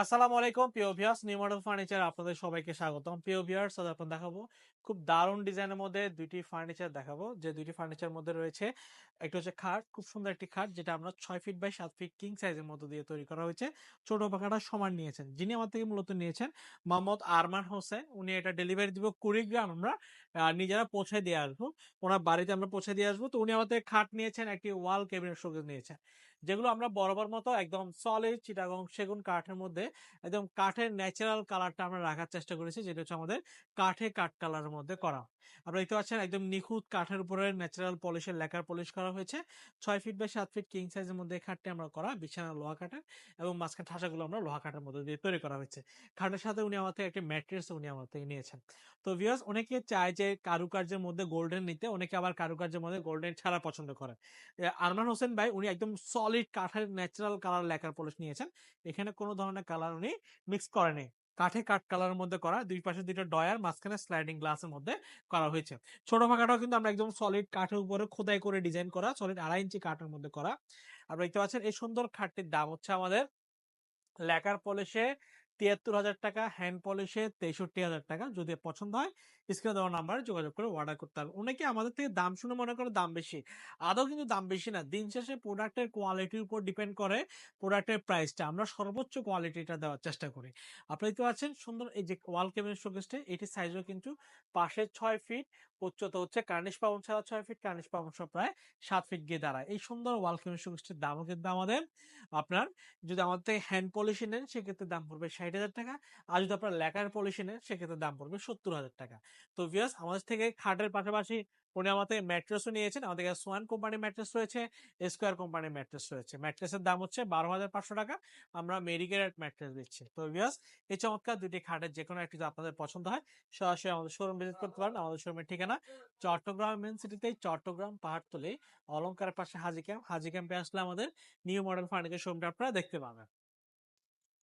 আসসালামু আলাইকুম, প্রিয় ভিউয়ার্স। নিউ মডেল ফার্নিচার আপনাদের সবাইকে স্বাগতম। প্রিয় ভিউয়ার্স, আজ আপনাদের দেখাবো খুব দারুণ ডিজাইনের মধ্যে দুইটি ফার্নিচার দেখাবো। যে দুইটি ফার্নিচার মধ্যে রয়েছে একটা হচ্ছে খাট, খুব সুন্দর একটি খাট, যেটা আমরা ছয় ফিট বাই সাত ফিট কিং সাইজের মধ্যে দিয়ে তৈরি করা হয়েছে। ছোট পাখাটা সমান নিয়েছেন। যিনি আমার থেকে মূলত নিয়েছেন মোহাম্মদ আরমান হোসেন। উনি এটা ডেলিভারি দিব কুড়িগ্রাম। আমরা নিজেরা পৌঁছে দিয়ে আসব। ওনার বাড়িতে আমরা পৌঁছে দিয়ে আসব। তো উনি থেকে খাট নিয়েছেন, একটি ওয়াল কেবিনেট শোকেস নিয়েছেন। যেগুলো আমরা বরাবর মতো একদম সলিড চিটাগং সেগুন কাঠের মধ্যে একদম কাঠের ন্যাচারাল কালারটা আমরা রাখার চেষ্টা করেছি, যেটা হচ্ছে আমাদের কাঠে কাঠ কালারের মধ্যে করা। আপনারা দেখতে পাচ্ছেন একদম নিখুঁত কাঠের উপরে ন্যাচারাল পলিশের লেকার পলিশ করা হয়েছে। ছয় ফিট বাই সাত ফিট কিং সাইজের মধ্যে খাটটি আমরা করা, বিছানা, লোহা কাঠের এবং মাঝখানে ঠাসাগুলো আমরা লোহা কাঠের মধ্যে দিয়ে তৈরি করা হয়েছে। খাটের সাথে উনি আমার থেকে একটি ম্যাট্রেস উনি আমার থেকে নিয়েছেন। তো ভিউয়ার্স অনেকে চায় যে কারুকার্যের মধ্যে গোল্ডেন নিতে, অনেকে আবার কারুকার্যের মধ্যে গোল্ডেন ছাড়া পছন্দ করে। আরমান হোসেন ভাই, উনি একদম সলিড কাঠের ন্যাচারাল কালার লেকার পলিশ নিয়েছেন। এখানে কোনো ধরনের কালার উনি মিক্স করেনি। কাঠে কাঠ কালারের মধ্যে করা, দুই পাশে দুইটা ডয়ার, মাঝখানে স্লাইডিং গ্লাসের মধ্যে করা হয়েছে। ছোট ফাঁকাটাও কিন্তু আমরা একদম সলিড কাঠের উপরে খোদাই করে ডিজাইন করা সলিড আড়াই ইঞ্চি কাঠের মধ্যে করা। আপনারা দেখতে পাচ্ছেন এই সুন্দর খাটটির দাম হচ্ছে আমাদের লেকার পলিশে তিয়াত্তর হাজার টাকা হ্যান্ড পলিশে তেষট্টি হাজার টাকা যদি পছন্দ হয় স্ক্রিনে দেওয়া নাম্বারে যোগাযোগ করে অর্ডার করতে হবে অনেকে আমাদের থেকে দাম শুনে মনে করে দাম বেশি, আদৌ কিন্তু দাম বেশি না। দিন শেষে প্রোডাক্টের কোয়ালিটির উপর ডিপেন্ড করে প্রোডাক্টের প্রাইসটা আমরা সর্বোচ্চ কোয়ালিটিটা দেওয়ার চেষ্টা করি। আপনি দেখতে পাচ্ছেন সুন্দর এই যে ওয়াল কেবিনেট শোকেসটা এটি সাইজও কিন্তু পাশে ছয় ফিট উচ্চতা হচ্ছে কার্নিশ পাবন ছাড়া ছয় ফিট কার্নিশ সহ প্রায় সাত ফিট গিয়ে দাঁড়ায়। এই সুন্দর ওয়াল কেবিনেট শোকেসটির দামও কিন্তু আমাদের, আপনার যদি আমাদের থেকে হ্যান্ড পলিশি নেন, সেক্ষেত্রে দাম পড়বে ষাট হাজার টাকা, আর যদি আপনার লেকার পলিশি নেন, সেক্ষেত্রে দাম পড়বে সত্তর হাজার টাকা। তো ভিয়াস আমাদের থেকে খাটের পাশাপাশি উনি আমাদের ম্যাট্রেসও নিয়েছেন, আমাদের কাছে সোয়ান কোম্পানির ম্যাট্রেস রয়েছে স্কোয়ার কোম্পানির ম্যাট্রেস রয়েছে। ম্যাট্রেসের দাম হচ্ছে বারো হাজার পাঁচশো টাকা, আমরা মেডিকেলের ম্যাট্রেস দিচ্ছি। তো ভিয়াস এই চমৎকার দুটি খাটের যে কোনো একটি আপনাদের পছন্দ হয়, সরাসরি আমাদের শোরুম ভিজিট করতে পারেন। আমাদের শোরুমের ঠিকানা চট্টগ্রাম মেন সিটিতেই চট্টগ্রাম পাহাড়তলি অলঙ্কারের পাশে হাজি ক্যাম্প হাজি ক্যাম্পে আসলে আমাদের নিউ মডেল ফার্নিচার শোরুমটা আপনারা দেখতে পাবেন।